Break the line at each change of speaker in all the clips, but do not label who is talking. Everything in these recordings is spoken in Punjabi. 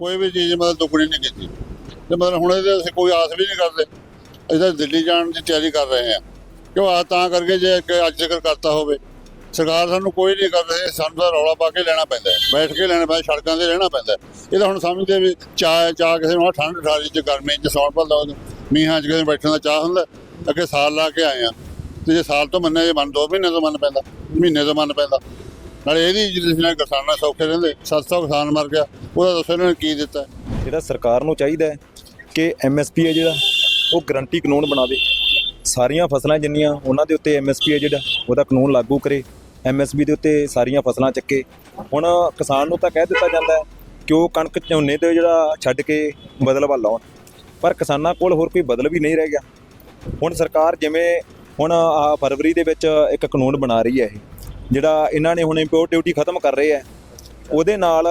ਕੋਈ ਵੀ ਚੀਜ਼ ਮਤਲਬ ਦੁੱਗਣੀ ਨਹੀਂ ਕੀਤੀ। ਤੇ ਮਤਲਬ ਹੁਣ ਇਹਦੇ ਅਸੀਂ ਕੋਈ ਆਸ ਵੀ ਨਹੀਂ ਕਰਦੇ। ਅਸੀਂ ਤਾਂ ਦਿੱਲੀ ਜਾਣ ਦੀ ਤਿਆਰੀ ਕਰ ਰਹੇ ਹਾਂ। ਕਿਉਂ? ਆ ਤਾਂ ਕਰਕੇ ਜੇ ਕਿ ਅੱਜ ਜ਼ਿਕਰ ਕਰਤਾ ਹੋਵੇ। ਸਰਕਾਰ ਸਾਨੂੰ ਕੋਈ ਨਹੀਂ ਕਰ ਰਹੀ। ਸਾਨੂੰ ਤਾਂ ਰੌਲਾ ਪਾ ਕੇ ਲੈਣਾ ਪੈਂਦਾ ਬੈਠ ਕੇ ਲੈਣਾ ਪੈਂਦਾ, ਸੜਕਾਂ ਤੇ ਰਹਿਣਾ ਪੈਂਦਾ ਇਹ ਤਾਂ ਹੁਣ ਸਮਝਦੇ ਵੀ ਚਾਹ ਚਾਹ ਕਿਸੇ ਨੂੰ ਠੰਡ ਠਾਰੀ ਚ, ਗਰਮੀ ਚ, ਸੌਣ ਭਲਦਾ ਉਹਨੂੰ। ਮੀਂਹਾਂ ਚ ਕਿਸੇ ਬੈਠਣ ਦਾ ਚਾਹ ਹੁੰਦਾ ਅੱਗੇ ਸਾਲ ਲਾ ਕੇ ਆਏ ਆ ਤੇ ਜੇ ਸਾਲ ਤੋਂ ਮੰਨੇ ਜੇ ਮੰਨ ਦੋ, ਮਹੀਨੇ ਤੋਂ ਮੰਨ ਪੈਂਦਾ। ਮਹੀਨੇ ਤੋਂ ਮੰਨ ਪੈਂਦਾ। ਨਾਲੇ ਇਹਦੀ ਜਿਸ ਨਾਲ ਕਿਸਾਨਾਂ ਸੌਖੇ ਰਹਿੰਦੇ 700 ਕਿਸਾਨ ਮਰ ਗਿਆ, ਉਹਦਾ ਦੱਸੋ ਇਹਨਾਂ ਨੇ ਕੀ ਦਿੱਤਾ?
ਜਿਹੜਾ ਸਰਕਾਰ ਨੂੰ ਚਾਹੀਦਾ ਹੈ ਕਿ ਐਮਐਸਪੀ ਹੈ ਜਿਹੜਾ, ਉਹ ਗਰੰਟੀ ਕਾਨੂੰਨ ਬਣਾਵੇ। ਸਾਰੀਆਂ ਫਸਲਾਂ ਜਿੰਨੀਆਂ ਉਹਨਾਂ ਦੇ ਉੱਤੇ ਐਮਐਸਪੀ ਹੈ ਜਿਹੜਾ, ਉਹਦਾ ਕਾਨੂੰਨ ਲਾਗੂ ਕਰੇ। ਐਮਐਸਪੀ ਦੇ ਉੱਤੇ ਸਾਰੀਆਂ ਫਸਲਾਂ ਚੱਕੇ। ਹੁਣ ਕਿਸਾਨ ਨੂੰ ਤਾਂ ਕਹਿ ਦਿੱਤਾ ਜਾਂਦਾ ਹੈ ਕਿ ਉਹ ਕਣਕ ਝੋਨੇ ਤੇ ਜਿਹੜਾ ਛੱਡ ਕੇ ਬਦਲ ਵੱਲ ਆਉਣ ਪਰ ਕਿਸਾਨਾਂ ਕੋਲ ਹੋਰ ਕੋਈ ਬਦਲ ਵੀ ਨਹੀਂ ਰਹਿ ਗਿਆ। ਹੁਣ ਸਰਕਾਰ ਜਿਵੇਂ ਹੁਣ ਆ ਫਰਵਰੀ ਦੇ ਵਿੱਚ ਇੱਕ ਕਾਨੂੰਨ ਬਣਾ ਰਹੀ ਹੈ ਇਹ। ਜਿਹੜਾ ਇਹਨਾਂ ਨੇ ਹੁਣ ਇੰਪੋਰਟ ਡਿਊਟੀ ਖਤਮ ਕਰ ਰਹੇ ਹੈ ਉਹਦੇ ਨਾਲ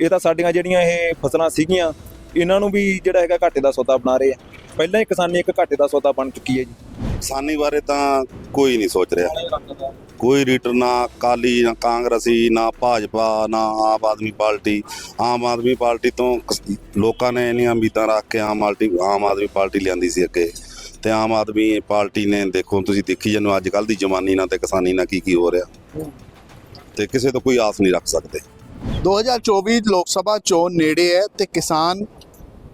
ਇਹ ਤਾਂ ਸਾਡੀਆਂ ਜਿਹੜੀਆਂ ਇਹ ਫਸਲਾਂ ਸੀਗੀਆਂ, ਇਹਨਾਂ ਨੂੰ ਵੀ ਜਿਹੜਾ ਹੈਗਾ ਘਾਟੇ ਦਾ ਸੌਦਾ ਬਣਾ ਰਹੇ ਆ। ਪਹਿਲਾਂ ਹੀ ਕਿਸਾਨੀ ਇੱਕ ਘਾਟੇ ਦਾ ਸੌਦਾ ਬਣ ਚੁੱਕੀ ਹੈ ਜੀ।
ਕਿਸਾਨੀ ਬਾਰੇ ਤਾਂ ਕੋਈ ਨਹੀਂ ਸੋਚ ਰਿਹਾ। ਕੋਈ ਰੀਡਰ ਨਾ ਕਾਲੀ ਨਾ ਕਾਂਗਰਸੀ, ਨਾ ਭਾਜਪਾ, ਨਾ ਆਮ ਆਦਮੀ ਪਾਰਟੀ। ਆਮ ਆਦਮੀ ਪਾਰਟੀ ਤੋਂ ਲੋਕਾਂ ਨੇ ਇੰਨੀਆਂ ਉਮੀਦਾਂ ਰੱਖ ਕੇ ਆਮ ਆਦਮੀ ਆਮ ਆਦਮੀ ਪਾਰਟੀ ਲਿਆਂਦੀ ਸੀ ਅੱਗੇ। ਤੇ ਆਮ ਆਦਮੀ ਪਾਰਟੀ ਨੇ, ਦੇਖੋ ਤੁਸੀਂ ਦੇਖੀ ਜਾਂਦੇ ਅੱਜ ਕੱਲ ਦੀ ਜਵਾਨੀ ਨਾਲ ਤੇ ਕਿਸਾਨੀ ਨਾਲ ਕੀ ਕੀ ਹੋ ਰਿਹਾ। ਤੇ ਕਿਸੇ ਤੋਂ ਕੋਈ ਆਸ ਨਹੀਂ ਰੱਖ ਸਕਦੇ।
2024 ਲੋਕ ਸਭਾ ਚੋਣ ਨੇੜੇ ਹੈ ਤੇ ਕਿਸਾਨ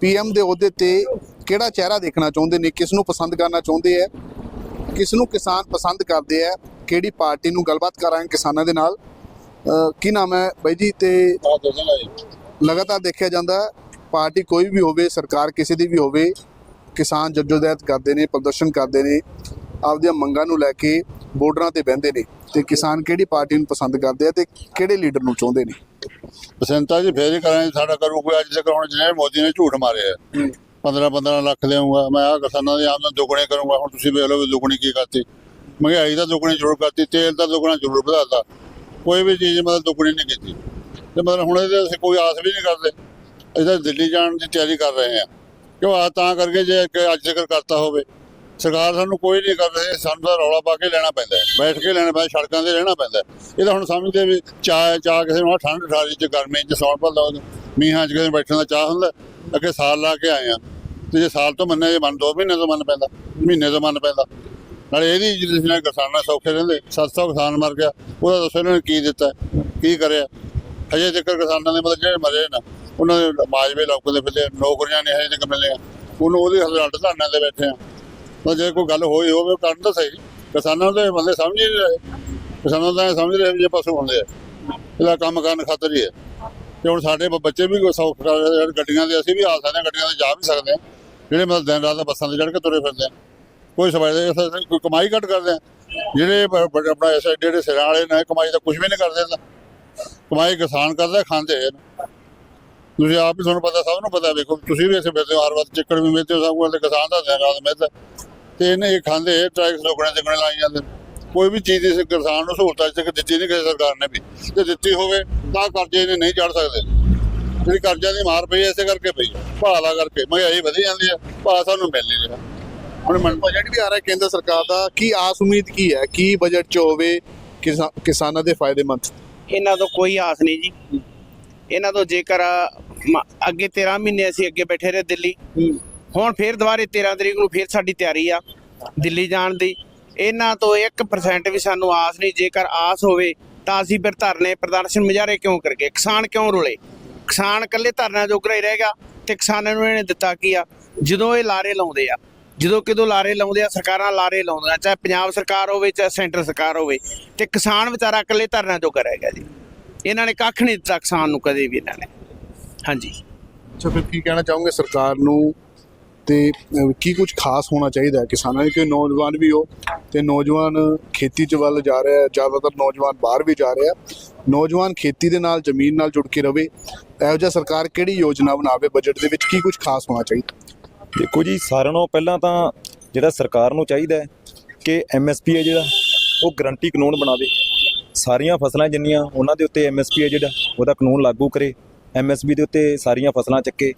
ਪੀਐਮ ਦੇ ਅਹੁਦੇ ਤੇ ਕਿਹੜਾ ਚਿਹਰਾ ਦੇਖਣਾ ਚਾਹੁੰਦੇ ਨੇ, ਕਿਸ ਨੂੰ ਪਸੰਦ ਕਰਨਾ ਚਾਹੁੰਦੇ ਹੈ, ਕਿਸ ਨੂੰ ਕਿਸਾਨ ਪਸੰਦ ਕਰਦੇ ਆ ਕਿਹੜੀ ਪਾਰਟੀ ਨੂੰ ਗੱਲਬਾਤ ਕਰਾਂਗੇ ਕਿਸਾਨਾਂ ਦੇ ਨਾਲ। ਕੀ ਨਾਮ ਹੈ ਬਾਈ ਜੀ ਤੇ ਲਗਾਤਾਰ ਦੇਖਿਆ ਜਾਂਦਾ ਪਾਰਟੀ ਕੋਈ ਵੀ ਹੋਵੇ, ਸਰਕਾਰ ਕਿਸੇ ਦੀ ਵੀ ਹੋਵੇ, ਕਿਸਾਨ ਜੱਜੋਜਹਿਦ ਕਰਦੇ ਨੇ, ਪ੍ਰਦਰਸ਼ਨ ਕਰਦੇ ਨੇ, ਆਪਦੀਆਂ ਮੰਗਾਂ ਨੂੰ ਲੈ ਕੇ ਬਾਰਡਰਾਂ ਤੇ ਬਹਿੰਦੇ ਨੇ ਤੇ ਕਿਸਾਨ ਕਿਹੜੀ ਪਾਰਟੀ ਨੂੰ ਪਸੰਦ ਕਰਦੇ ਆ ਤੇ ਕਿਹੜੇ ਲੀਡਰ ਨੂੰ ਚਾਹੁੰਦੇ ਨੇ?
ਪਸੰਤਾ ਜੀ ਫੇਰ ਹੀ ਕਰਾਂਗੇ ਸਾਡਾ ਕਰੂ ਕੋਈ ਅੱਜ ਤੱਕ ਹੁਣ ਜਿਹਨੇ ਮੋਦੀ ਨੇ ਝੂਠ ਮਾਰਿਆ। 15 15 ਲੱਖ ਦੇਵਾਂਗਾ ਮੈਂ ਆ ਕਿਸਾਨਾਂ ਦੀ ਆਮਦਨ ਦੁੱਗਣੀ ਕਰੂੰਗਾ। ਹੁਣ ਤੁਸੀਂ ਵੇਖ ਲਓ ਵੀ ਦੁੱਗਣੀ ਕੀ ਕਰਤੀ। ਮਹਿੰਗਾਈ ਤਾਂ ਦੁੱਗਣੀ ਜ਼ਰੂਰ ਕਰਤੀ ਤੇਲ ਤਾਂ ਦੁੱਗਣਾ ਜ਼ਰੂਰ ਵਧਾਤਾ। ਕੋਈ ਵੀ ਚੀਜ਼ ਮਤਲਬ ਦੁੱਗਣੀ ਨਹੀਂ ਕੀਤੀ। ਤੇ ਮਤਲਬ ਹੁਣ ਇਹਦੇ ਅਸੀਂ ਕੋਈ ਆਸ ਵੀ ਨਹੀਂ ਕਰਦੇ। ਅਸੀਂ ਤਾਂ ਦਿੱਲੀ ਜਾਣ ਦੀ ਤਿਆਰੀ ਕਰ ਰਹੇ ਹਾਂ। ਕਿਉਂ? ਆ ਤਾਂ ਕਰਕੇ ਜੇ ਅੱਜ ਜ਼ਿਕਰ ਕਰਤਾ ਹੋਵੇ। ਸਰਕਾਰ ਸਾਨੂੰ ਕੋਈ ਨਹੀਂ ਕਰ ਰਹੀ ਸਾਨੂੰ ਤਾਂ ਰੌਲਾ ਪਾ ਕੇ ਲੈਣਾ ਪੈਂਦਾ ਬੈਠ ਕੇ ਲੈਣਾ ਪੈਂਦਾ, ਸੜਕਾਂ ਤੇ ਰਹਿਣਾ ਪੈਂਦਾ ਇਹ ਤਾਂ ਹੁਣ ਸਮਝਦੇ ਵੀ ਚਾ ਚਾਹ ਕਿਸੇ ਨੂੰ ਠੰਡ ਠਾਰੀ ਚ, ਗਰਮੀ ਚ ਸੌਣ ਭਲਦਾ ਉਹਨੂੰ। ਮੀਂਹਾਂ ਚ ਕਿਸੇ ਨੂੰ ਬੈਠਣ ਦਾ ਚਾਹ ਹੁੰਦਾ ਅੱਗੇ ਸਾਲ ਲਾ ਕੇ ਆਏ ਆ। ਤੇ ਜੇ ਸਾਲ ਤੋਂ ਮੰਨੇ, ਜੇ ਮੰਨ, ਦੋ ਮਹੀਨੇ ਤੋਂ ਮੰਨ ਪੈਂਦਾ, ਮਹੀਨੇ ਤੋਂ ਮੰਨ ਪੈਂਦਾ। ਨਾਲੇ ਇਹਦੀ ਜਿਸ ਨਾਲ ਕਿਸਾਨਾਂ ਸੌਖੇ ਰਹਿੰਦੇ 700 ਕਿਸਾਨ ਮਰ ਗਿਆ, ਉਹਦਾ ਦੱਸੋ ਇਹਨਾਂ ਨੇ ਕੀ ਦਿੱਤਾ, ਕੀ ਕਰਿਆ? ਹਜੇ ਤੱਕ ਕਿਸਾਨਾਂ ਦੇ ਮਤਲਬ ਜਿਹੜੇ ਮਰੇ ਨਾ, ਉਹਨਾਂ ਦੇ ਮਾਜਵੇ ਲੋਕਾਂ ਦੇ ਫਿਰਦੇ ਨੌਕਰੀਆਂ ਨਹੀਂ ਹਜੇ ਤੱਕ ਮਿਲੀਆਂ। ਉਹਨੂੰ ਉਹਦੇ ਰਿਜ਼ਲਟ ਧਾਰਨਾ ਦੇ ਬੈਠੇ ਆ। ਤਾਂ ਜੇ ਕੋਈ ਗੱਲ ਹੋਈ ਹੋਵੇ, ਉਹ ਕਰਨ ਤਾਂ ਸਹੀ। ਕਿਸਾਨਾਂ ਦੇ ਬੰਦੇ ਸਮਝ ਹੀ ਨਹੀਂ ਰਹੇ। ਕਿਸਾਨਾਂ ਦਾ ਇਹ ਸਮਝ ਰਹੇ ਵੀ ਜੇ ਪਸ਼ੂ ਹੁੰਦੇ ਆ। ਇਹਦਾ ਕੰਮ ਕਰਨ ਖਾਤਰ ਹੀ ਹੈ ਤੇ ਹੁਣ ਸਾਡੇ ਬੱਚੇ ਵੀ ਕੋਈ ਸੌਖ ਗੱਡੀਆਂ ਦੇ, ਅਸੀਂ ਵੀ ਆ ਸਕਦੇ ਹਾਂ ਗੱਡੀਆਂ ਤੇ ਜਾ ਵੀ ਸਕਦੇ ਹਾਂ ਜਿਹੜੇ ਮਤਲਬ ਦਿਨ ਰਾਤ ਬੱਸਾਂ ਤੇ ਚੜ ਕੇ ਤੁਰੇ ਫਿਰਦੇ ਆ। ਕੋਈ ਸਵਾਇਦੇ ਕੋਈ ਕਮਾਈ ਘੱਟ ਕਰਦੇ ਆ। ਜਿਹੜੇ ਬ- ਆਪਣਾ ਐਸੇ ਜਿਹੜੇ ਸਿਰਾਂ ਵਾਲੇ ਨੇ, ਕਮਾਈ ਤਾਂ ਕੁਝ ਵੀ ਨਹੀਂ ਕਰਦੇ ਤਾਂ। ਕਮਾਈ ਕਿਸਾਨ ਕਰਦਾ, ਖਾਂਦੇ ਆ। ਤੁਸੀਂ ਆਪ ਹੀ ਤੁਹਾਨੂੰ ਪਤਾ, ਸਭ ਨੂੰ ਪਤਾ, ਵੇਖੋ, ਤੁਸੀਂ ਵੀ ਇਸੇ ਫਿਰਦੇ ਹੋ, ਹਰ ਵਾਰ ਚਿੱਕੜ ਵੀ ਮਿਲਦੇ ਹੋ, ਸਭ ਕੋਲ ਕਿਸਾਨ ਦਾ ਦਿਨ ਰਾਤ ਮਿਲਦਾ ਤੇ ਇਹਨੇ ਇਹ ਖਾਂਦੇ ਟੈਕਸ ਲੋਕਾਂ ਦੇ ਗੁਣੇ ਲਾਈ ਜਾਂਦੇ। ਕੋਈ ਵੀ ਚੀਜ਼ ਇਸ ਕਿਸਾਨ ਨੂੰ ਸਹੂਲਤਾਂ ਤੱਕ ਦਿੱਤੀ ਨਹੀਂ ਕਿਸੇ ਸਰਕਾਰ ਨੇ ਵੀ। ਤੇ ਦਿੱਤੀ ਹੋਵੇ ਤਾਂ ਕਰਜ਼ੇ ਇਹਨੇ ਨਹੀਂ ਚੜ ਸਕਦੇ। ਜਿਹੜੀ ਕਰਜ਼ਿਆਂ ਦੀ ਮਾਰ ਪਈ ਐ ਇਸੇ ਕਰਕੇ ਪਈ ਭਾਅ ਕਰਕੇ। ਮਹਿੰਗਾਈ ਵਧੀ ਜਾਂਦੀ ਹੈ। ਭਾਅ ਸਾਨੂੰ ਮਿਲ ਨਹੀਂ ਰਿਹਾ। ਹੁਣ ਮਨ
ਬਜਟ ਵੀ ਆ ਰਿਹਾ ਕੇਂਦਰ ਸਰਕਾਰ ਦਾ। ਕੀ ਆਸ ਉਮੀਦ ਕੀ ਹੈ? ਕੀ ਬਜਟ ਚ ਹੋਵੇ ਕਿਸਾ- ਕਿਸਾਨਾਂ ਦੇ ਫਾਇਦੇਮੰਦ?
ਇਹਨਾਂ ਤੋਂ ਕੋਈ ਆਸ ਨਹੀਂ ਜੀ। ਇਹਨਾਂ ਤੋਂ ਜੇਕਰ ਅੱਗੇ 13 ਮਹੀਨੇ ਅਸੀਂ ਅੱਗੇ ਬੈਠੇ ਰਹੇ ਦਿੱਲੀ। ਹੁਣ ਫੇਰ ਦੁਬਾਰੇ 13 ਤਰੀਕ ਨੂੰ ਫੇਰ ਸਾਡੀ ਤਿਆਰੀ ਆ ਦਿੱਲੀ ਜਾਣ ਦੀ। ਇਹਨਾਂ ਤੋਂ 1% ਵੀ ਸਾਨੂੰ ਆਸ ਨਹੀਂ। ਜੇਕਰ ਆਸ ਹੋਵੇ ਤਾਂ ਅਸੀਂ ਫਿਰ ਧਰਨੇ, ਪ੍ਰਦਰਸ਼ਨ ਮੁਜ਼ਾਹਰੇ ਕਿਉਂ ਕਰਗੇ ਕਿਸਾਨ ਕਿਉਂ ਰੁਲੇ? ਕਿਸਾਨ ਇਕੱਲੇ ਧਰਨਾ ਜੋਗਰਾ ਹੀ ਰਹੇਗਾ ਤੇ ਕਿਸਾਨਾਂ ਨੂੰ ਇਹਨੇ ਦਿੱਤਾ ਕੀ ਆ? ਜਦੋਂ ਇਹ ਲਾਰੇ ਲਾਉਂਦੇ ਆ, ਜਦੋਂ ਕਿਦੋਂ ਲਾਰੇ ਲਾਉਂਦੇ ਆ, ਸਰਕਾਰਾਂ ਲਾਰੇ ਲਾਉਂਦੀਆਂ, ਚਾਹੇ ਪੰਜਾਬ ਸਰਕਾਰ ਹੋਵੇ, ਚਾਹੇ ਸੈਂਟਰ ਸਰਕਾਰ ਹੋਵੇ, ਤੇ ਕਿਸਾਨ ਵਿਚਾਰਾ ਇਕੱਲੇ ਧਰਨਾ ਜੋਗਾ ਰਹਿ ਗਿਆ ਜੀ। ਇਹਨਾਂ ਨੇ ਕੱਖ ਨਹੀਂ ਦਿੱਤਾ ਕਿਸਾਨ ਨੂੰ ਕਦੇ ਵੀ ਇਹਨਾਂ ਨੇ। ਹਾਂਜੀ।
ਅੱਛਾ, ਫਿਰ ਕੀ ਕਹਿਣਾ ਚਾਹੋਗੇ ਸਰਕਾਰ ਨੂੰ? ਤੇ ਕੀ ਕੁਝ ਖਾਸ ਹੋਣਾ ਚਾਹੀਦਾ ਹੈ ਕਿਸਾਨਾਂ ਦੇ ਕਿ ਨੌਜਵਾਨ ਵੀ ਹੋ ਤੇ ਨੌਜਵਾਨ ਖੇਤੀ ਚ ਵੱਲ ਜਾ ਰਿਹਾ ਹੈ, ਜ਼ਿਆਦਾਤਰ ਨੌਜਵਾਨ ਬਾਹਰ ਵੀ ਜਾ ਰਿਹਾ ਨੌਜਵਾਨ ਖੇਤੀ ਦੇ ਨਾਲ, ਜ਼ਮੀਨ ਨਾਲ ਜੁੜ ਕੇ ਰਵੇ। ਇਹੋ ਜਿਹਾ ਸਰਕਾਰ ਕਿਹੜੀ ਯੋਜਨਾ ਬਣਾਵੇ ਬਜਟ ਦੇ ਵਿੱਚ ਕੀ ਕੁਝ ਖਾਸ ਹੋਣਾ ਚਾਹੀਦਾ?
ਦੇਖੋ ਜੀ, ਸਾਰਿਆਂ ਨਾਲੋਂ ਪਹਿਲਾਂ ਤਾਂ ਜਿਹੜਾ ਸਰਕਾਰ ਨੂੰ ਚਾਹੀਦਾ ਹੈ ਕਿ ਐਮਐਸਪੀ ਹੈ ਜਿਹੜਾ, ਉਹ ਗਰੰਟੀ ਕਾਨੂੰਨ ਬਣਾਵੇ। ਸਾਰੀਆਂ ਫਸਲਾਂ ਜਿੰਨੀਆਂ, ਉਹਨਾਂ ਦੇ ਉੱਤੇ ਐਮਐਸਪੀ ਹੈ ਜਿਹੜਾ, ਉਹਦਾ ਕਾਨੂੰਨ ਲਾਗੂ ਕਰੇ। ਐਮਐਸਪੀ ਦੇ ਉੱਤੇ ਸਾਰੀਆਂ ਫਸਲਾਂ ਚੱਕੇ।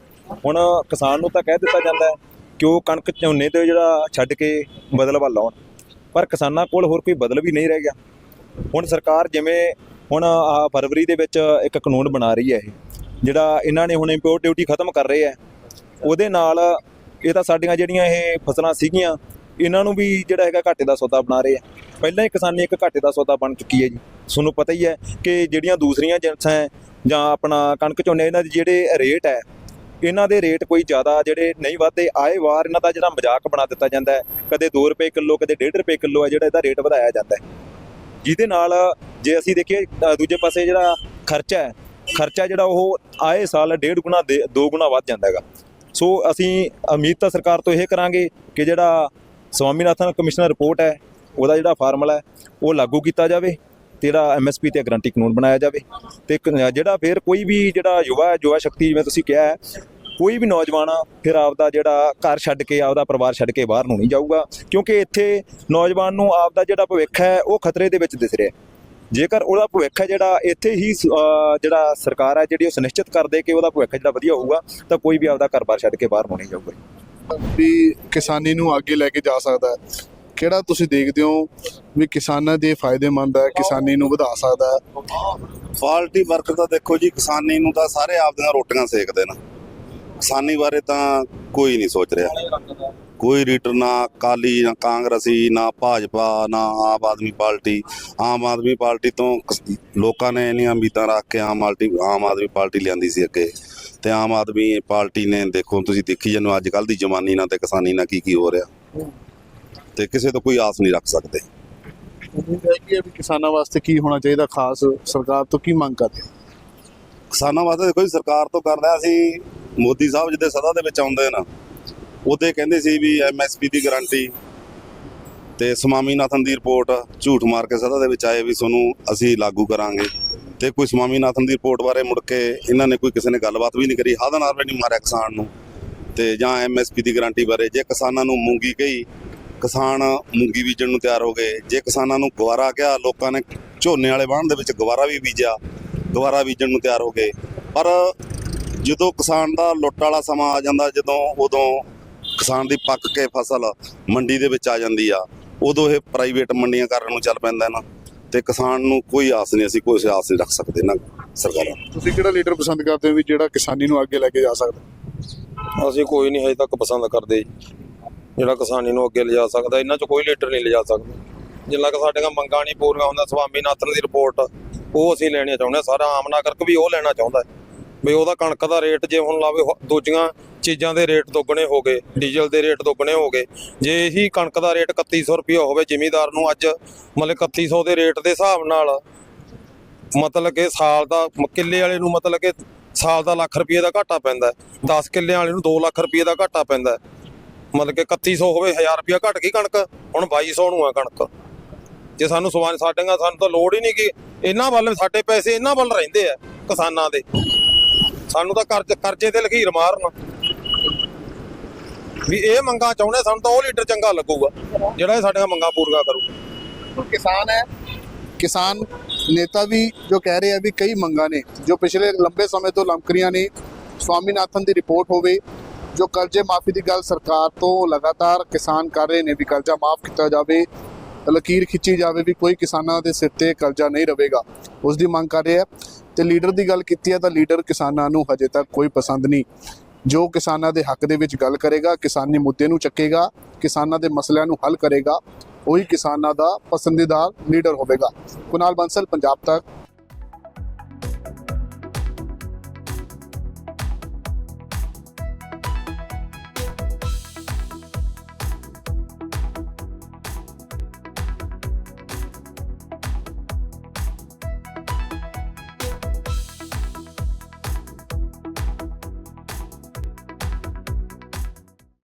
ਹੁਣ ਕਿਸਾਨ ਨੂੰ ਤਾਂ ਕਹਿ ਦਿੱਤਾ ਜਾਂਦਾ ਹੈ ਕਿ ਉਹ ਕਣਕ ਝੋਨੇ ਤੇ ਜਿਹੜਾ ਛੱਡ ਕੇ ਬਦਲ ਵੱਲ ਆਉਣ ਪਰ ਕਿਸਾਨਾਂ ਕੋਲ ਹੋਰ ਕੋਈ ਬਦਲ ਵੀ ਨਹੀਂ ਰਹਿ ਗਿਆ। ਹੁਣ ਸਰਕਾਰ ਜਿਵੇਂ ਹੁਣ ਆ ਫਰਵਰੀ ਦੇ ਵਿੱਚ ਇੱਕ ਕਾਨੂੰਨ ਬਣਾ ਰਹੀ ਹੈ ਇਹ, ਜਿਹੜਾ ਇਹਨਾਂ ਨੇ ਹੁਣ ਇੰਪੋਰਟ ਡਿਊਟੀ ਖਤਮ ਕਰ ਰਹੇ ਆ ਉਹਦੇ ਨਾਲ ਇਹ ਤਾਂ ਸਾਡੀਆਂ ਜਿਹੜੀਆਂ ਇਹ ਫਸਲਾਂ ਸੀਗੀਆਂ, ਇਹਨਾਂ ਨੂੰ ਵੀ ਜਿਹੜਾ ਹੈਗਾ ਘਾਟੇ ਦਾ ਸੌਦਾ ਬਣਾ ਰਹੇ ਆ ਪਹਿਲਾਂ ਹੀ ਕਿਸਾਨੀ ਇੱਕ ਘਾਟੇ ਦਾ ਸੌਦਾ ਬਣ ਚੁੱਕੀ ਹੈ ਜੀ। ਤੁਹਾਨੂੰ ਪਤਾ ਹੀ ਹੈ ਕਿ ਜਿਹੜੀਆਂ ਦੂਸਰੀਆਂ ਜਿਣਸਾਂ ਜਾਂ ਆਪਣਾ ਕਣਕ ਝੋਨੇ, ਇਹਨਾਂ ਦੇ ਜਿਹੜੇ ਰੇਟ ਹੈ ਇਹਨਾਂ ਦੇ ਰੇਟ ਕੋਈ ਜ਼ਿਆਦਾ ਜਿਹੜੇ ਨਹੀਂ ਵਧਦੇ, ਆਏ ਵਾਰ ਇਹਨਾਂ ਦਾ ਜਿਹੜਾ ਮਜ਼ਾਕ ਬਣਾ ਦਿੱਤਾ ਜਾਂਦਾ ਹੈ। ਕਦੇ 2 ਰੁਪਏ ਕਿਲੋ, ਕਦੇ 1.5 ਰੁਪਏ ਕਿਲੋ ਹੈ ਜਿਹੜਾ ਇਹਦਾ ਰੇਟ ਵਧਾਇਆ ਜਾਂਦਾ ਹੈ। ਜਿਹਦੇ ਨਾਲ ਜੇ ਅਸੀਂ ਦੇਖੀਏ ਦੂਜੇ ਪਾਸੇ ਜਿਹੜਾ ਖਰਚਾ ਹੈ, ਖਰਚਾ ਜਿਹੜਾ ਉਹ ਆਏ ਸਾਲ ਡੇਢ ਗੁਣਾ ਦੇ- ਦੋ ਗੁਣਾ ਵੱਧ ਜਾਂਦਾ ਹੈਗਾ। ਸੋ ਅਸੀਂ ਉਮੀਦ ਤਾਂ ਸਰਕਾਰ ਤੋਂ ਇਹ ਕਰਾਂਗੇ ਕਿ ਜਿਹੜਾ ਸਵਾਮੀਨਾਥਨ ਕਮਿਸ਼ਨਰ ਰਿਪੋਰਟ ਹੈ, ਉਹਦਾ ਜਿਹੜਾ ਫਾਰਮੂਲਾ ਹੈ, ਉਹ ਲਾਗੂ ਕੀਤਾ ਜਾਵੇ। ਤੇ ਜਿਹੜਾ ਐਮਐਸਪੀ ਤੇ ਗਰੰਟੀ ਕਾਨੂੰਨ ਬਣਾਇਆ ਜਾਵੇ ਤੇ ਜਿਹੜਾ ਫਿਰ ਕੋਈ ਵੀ ਜਿਹੜਾ ਯੁਵਾ ਹੈ, ਯੁਵਾ ਸ਼ਕਤੀ ਜਿਵੇਂ ਤੁਸੀਂ ਕਿਹਾ ਹੈ ਕੋਈ ਵੀ ਨੌਜਵਾਨ ਆ ਫਿਰ ਆਪਦਾ ਜਿਹੜਾ ਘਰ ਛੱਡ ਕੇ ਆਪਦਾ ਪਰਿਵਾਰ ਛੱਡ ਕੇ ਬਾਹਰ ਨੂੰ ਨਹੀਂ ਜਾਊਗਾ ਕਿਉਂਕਿ ਇੱਥੇ ਨੌਜਵਾਨ ਨੂੰ ਆਪਦਾ ਜਿਹੜਾ ਭਵਿੱਖ ਹੈ ਉਹ ਖਤਰੇ ਦੇ ਵਿੱਚ ਦਿਸ ਰਿਹਾ ਹੈ। ਜੇਕਰ ਉਹਦਾ ਭਵਿੱਖ ਹੈ ਜਿਹੜਾ ਇੱਥੇ ਹੀ ਜਿਹੜਾ ਸਰਕਾਰ ਹੈ ਜਿਹੜੀ ਉਹ ਸੁਨਿਸ਼ਚਿਤ ਕਰ ਦੇ ਕਿ ਉਹਦਾ ਭਵਿੱਖ ਜਿਹੜਾ ਵਧੀਆ ਹੋਊਗਾ ਤਾਂ ਕੋਈ ਵੀ ਆਪਦਾ ਘਰ-ਬਾਰ ਛੱਡ ਕੇ ਬਾਹਰ ਨੂੰ ਨਹੀਂ ਜਾਊਗਾ।
ਵੀ ਕਿਸਾਨੀ ਨੂੰ ਅੱਗੇ ਲੈ ਕੇ ਜਾ ਸਕਦਾ ਹੈ। ਕਿਹੜਾ ਤੁਸੀਂ ਦੇਖਦੇ ਹੋ ਵੀ ਕਿਸਾਨਾਂ ਦੇ ਫਾਇਦੇਮੰਦ ਹੈ, ਕਿਸਾਨੀ ਨੂੰ ਵਧਾ ਸਕਦਾ ਹੈ?
ਫਾਲਟੀ ਵਰਕ ਤਾਂ ਦੇਖੋ ਜੀ, ਕਿਸਾਨੀ ਨੂੰ ਤਾਂ ਸਾਰੇ ਆਪਦੀਆਂ ਰੋਟੀਆਂ ਸੇਕਦੇ ਨੇ। ਕਿਸਾਨੀ ਬਾਰੇ ਤਾਂ ਕੋਈ ਨਹੀਂ ਸੋਚ ਰਿਹਾ। ਕੋਈ ਰੀਡਰ ਨਾ ਕਾਲੀ ਨਾ ਕਾਂਗਰਸੀ, ਨਾ ਭਾਜਪਾ, ਨਾ ਆਮ ਆਦਮੀ ਪਾਰਟੀ। ਆਮ ਆਦਮੀ ਪਾਰਟੀ ਤੋਂ ਲੋਕਾਂ ਨੇ ਇੰਨੀਆਂ ਉਮੀਦਾਂ ਰੱਖ ਕੇ ਆਮ ਆਲਟੀ, ਆਮ ਆਦਮੀ ਪਾਰਟੀ ਲਿਆਂਦੀ ਸੀ ਅੱਗੇ। ਤੇ ਆਮ ਆਦਮੀ ਪਾਰਟੀ ਨੇ, ਦੇਖੋ ਤੁਸੀਂ ਦੇਖੀ ਜਾਂਦੇ ਅੱਜ ਕੱਲ ਦੀ ਜਵਾਨੀ ਨਾਲ ਤੇ ਕਿਸਾਨੀ ਨਾਲ ਕੀ ਕੀ ਹੋ ਰਿਹਾ। ਤੇ ਕਿਸੇ ਤੋਂ ਕੋਈ ਆਸ ਨਹੀਂ ਰੱਖ ਸਕਦੇ।
ਉਮੀਦ ਹੈਗੀ ਹੈ ਵੀ ਕਿਸਾਨਾਂ ਵਾਸਤੇ ਕੀ ਹੋਣਾ ਚਾਹੀਦਾ? ਖਾਸ ਸਰਕਾਰ ਤੋਂ ਕੀ ਮੰਗ ਕਰਦੇ ਹੋ?
ਕਿਸਾਨਾਂ ਵਾਸਤੇ ਜੀ ਸਰਕਾਰ ਤੋਂ ਕਰਦਾ ਸੀ ਮੋਦੀ ਸਾਹਿਬ ਜਿਹਦੇ ਸਦਾ ਦੇ ਵਿੱਚ ਆਉਂਦੇ ਨਾ ਉਹਦੇ ਕਹਿੰਦੇ ਸੀ ਵੀ ਐਮਐਸਪੀ ਦੀ ਗਾਰੰਟੀ ਤੇ ਸਵਾਮੀਨਾਥਨ ਦੀ ਰਿਪੋਰਟ ਝੂਠ ਮਾਰ ਕੇ ਸਦਾ ਦੇ ਵਿੱਚ ਆਏ ਵੀ ਤੁਹਾਨੂੰ ਅਸੀਂ ਲਾਗੂ ਕਰਾਂਗੇ ਤੇ ਕੋਈ ਸਵਾਮੀਨਾਥਨ ਦੀ ਰਿਪੋਰਟ ਬਾਰੇ ਮੁੜ ਕੇ ਇਹਨਾਂ ਨੇ ਕੋਈ ਕਿਸੇ ਨੇ ਗੱਲਬਾਤ ਵੀ ਨਹੀਂ ਕਰੀ ਹੱਦ ਨਾਲ ਵੀ ਨਹੀਂ ਮਾਰਿਆ ਕਿਸਾਨ ਨੂੰ। ਤੇ ਜਾਂ ਐਮਐਸਪੀ ਦੀ ਗਾਰੰਟੀ ਬਾਰੇ ਜੇ ਕਿਸਾਨਾਂ ਨੂੰ ਮੂੰਗੀ ਕਹੀ ਕਿਸਾਨ ਮੂੰਗੀ ਬੀਜਣ ਨੂੰ ਤਿਆਰ ਹੋ ਗਏ ਜੇ ਕਿਸਾਨਾਂ ਨੂੰ ਗਵਾਰਾ ਕਿਹਾ ਲੋਕਾਂ ਨੇ ਝੋਨੇ ਵਾਲੇ ਵਾਹਣ ਦੇ ਵਿੱਚ ਗਵਾਰਾ ਵੀ ਬੀਜਿਆ ਗਵਾਰਾ ਬੀਜਣ ਨੂੰ ਤਿਆਰ ਹੋ ਗਏ ਪਰ ਜਦੋਂ ਕਿਸਾਨ ਦਾ ਲੁੱਟ ਵਾਲਾ ਸਮਾਂ ਆ ਜਾਂਦਾ ਜਦੋਂ ਉਦੋਂ ਕਿਸਾਨ ਦੀ ਪੱਕ ਕੇ ਫਸਲ ਮੰਡੀ ਦੇ ਵਿੱਚ ਆ ਜਾਂਦੀ ਆ ਉਦੋਂ ਇਹ ਪ੍ਰਾਈਵੇਟ ਮੰਡੀਆਂ ਕਰਨ ਨੂੰ ਚੱਲ ਪੈਂਦਾ ਨਾ ਤੇ ਕਿਸਾਨ ਨੂੰ ਕੋਈ ਆਸ ਨਹੀਂ ਅਸੀਂ ਕੋਈ ਆਸ ਨਹੀਂ ਰੱਖ ਸਕਦੇ ਨਾ ਸਰਕਾਰਾਂ।
ਤੁਸੀਂ ਕਿਹੜਾ ਲੀਡਰ ਪਸੰਦ ਕਰਦੇ ਹੋ ਵੀ ਜਿਹੜਾ ਕਿਸਾਨੀ ਨੂੰ ਅੱਗੇ ਲੈ ਕੇ ਜਾ ਸਕਦਾ
ਅਸੀਂ ਕੋਈ ਨਹੀਂ ਹਜੇ ਤੱਕ ਪਸੰਦ ਕਰਦੇ। ਜਿਹੜਾ ਕਿਸਾਨੀ ਨੂੰ ਅੱਗੇ ਲਿਜਾ ਸਕਦਾ, ਇਹਨਾਂ 'ਚ ਕੋਈ ਲੀਡਰ ਨਹੀਂ ਲਿਜਾ ਸਕਦਾ। ਜਿੰਨਾ ਕਿ ਸਾਡੀਆਂ ਮੰਗਾਂ ਨਹੀਂ ਪੂਰੀਆਂ ਹੁੰਦਾ ਸਵਾਮੀਨਾਥਨ ਦੀ ਰਿਪੋਰਟ ਉਹ ਅਸੀਂ ਲੈਣੀਆਂ ਚਾਹੁੰਦੇ ਹਾਂ। ਸਾਰਾ ਆਮ ਨਾਗਰਿਕ ਵੀ ਉਹ ਲੈਣਾ ਚਾਹੁੰਦਾ ਹੈ ਵੀ ਉਹਦਾ ਕਣਕ ਦਾ ਰੇਟ ਜੇ ਹੁਣ ਲਾਵੇ ਦੂਜੀਆਂ ਚੀਜ਼ਾਂ ਦੇ ਰੇਟ ਦੁੱਗਣੇ ਹੋ ਗਏ ਡੀਜ਼ਲ ਦੇ ਰੇਟ ਦੁੱਗਣੇ ਹੋ ਗਏ। ਜੇ ਇਹੀ ਕਣਕ ਦਾ ਰੇਟ 3100 ਰੁਪਏ ਹੋਵੇ, ਜ਼ਿਮੀਦਾਰ ਨੂੰ ਅੱਜ ਮਤਲਬ 3100 ਦੇ ਰੇਟ ਦੇ ਹਿਸਾਬ ਨਾਲ ਮਤਲਬ ਕਿ ਸਾਲ ਦਾ, ਕਿੱਲੇ ਵਾਲੇ ਨੂੰ ਮਤਲਬ ਕਿ ਸਾਲ ਦਾ ਲੱਖ ਰੁਪਏ ਦਾ ਘਾਟਾ ਪੈਂਦਾ 10 ਕਿੱਲੇ ਵਾਲੇ ਨੂੰ 2 ਲੱਖ ਰੁਪਏ ਦਾ ਘਾਟਾ ਪੈਂਦਾ ਮਤਲਬ ਕਿ 3100 ਹੋਵੇ 1000 ਰੁਪਏ ਘਟ ਗਈ ਕਣਕ। ਹੁਣ 2200 ਨੂੰ ਆ ਕਣਕ। ਜੇ ਸਾਨੂੰ ਸਵਾਨ ਸਾਡੀਆਂ ਸਾਨੂੰ ਤਾਂ ਲੋੜ ਹੀ ਨਹੀਂ ਕਿ ਇਹਨਾਂ ਵੱਲ, ਸਾਡੇ ਪੈਸੇ ਇਹਨਾਂ ਵੱਲ ਰਹਿੰਦੇ ਆ ਕਿਸਾਨਾਂ ਦੇ। ਸਾਨੂੰ ਤਾਂ ਕਰਜ਼, ਕਰਜ਼ੇ ਤੇ ਲਖੀਰ ਮਾਰਨ। ਵੀ ਇਹ ਮੰਗਾਂ ਚਾਹੁੰਦੇ ਸਾਨੂੰ ਤਾਂ ਉਹ ਲੀਡਰ ਚੰਗਾ ਲੱਗੂਗਾ, ਜਿਹੜਾ ਇਹ ਸਾਡੀਆਂ ਮੰਗਾਂ ਪੂਰੀਆਂ ਕਰੂ
ਕਿਸਾਨ ਹੈ, ਕਿਸਾਨ ਨੇਤਾ ਵੀ ਜੋ ਕਹਿ ਰਹੇ ਆ ਵੀ ਕਈ ਮੰਗਾਂ ਨੇ, ਜੋ ਪਿਛਲੇ ਲੰਬੇ ਸਮੇਂ ਤੋਂ ਲੰਮਕ ਨੇ। ਸਵਾਮੀਨਾਥਨ ਦੀ ਰਿਪੋਰਟ ਹੋਵੇ ਜੋ ਕਰਜ਼ੇ ਮਾਫੀ ਦੀ ਗੱਲ ਸਰਕਾਰ ਤੋਂ ਲਗਾਤਾਰ ਕਿਸਾਨ ਕਰ ਰਹੇ ਨੇ ਵੀ ਕਰਜ਼ਾ ਮਾਫ ਕੀਤਾ ਜਾਵੇ, ਲਕੀਰ ਖਿੱਚੀ ਜਾਵੇ ਵੀ ਕੋਈ ਕਿਸਾਨਾਂ ਦੇ ਸਿਰ ਤੇ ਕਰਜ਼ਾ ਨਹੀਂ ਰਹੇਗਾ ਉਸ ਦੀ ਮੰਗ ਕਰ ਰਿਹਾ ਆ ਤੇ ਲੀਡਰ ਦੀ ਗੱਲ ਕੀਤੀ ਹੈ ਤਾਂ ਲੀਡਰ ਕਿਸਾਨਾਂ ਨੂੰ ਹਜੇ ਤੱਕ ਕੋਈ ਪਸੰਦ ਨਹੀਂ। ਜੋ ਕਿਸਾਨਾਂ ਦੇ ਹੱਕ ਦੇ ਵਿੱਚ ਗੱਲ ਕਰੇਗਾ, ਕਿਸਾਨੀ ਮੁੱਦੇ ਨੂੰ ਚੱਕੇਗਾ, ਕਿਸਾਨਾਂ ਦੇ ਮਸਲਿਆਂ ਨੂੰ ਹੱਲ ਕਰੇਗਾ, ਉਹੀ ਕਿਸਾਨਾਂ ਦਾ ਪਸੰਦੀਦਾ ਲੀਡਰ ਹੋਵੇਗਾ। ਕੁਨਾਲ ਬੰਸਲ, ਪੰਜਾਬ ਤੱਕ।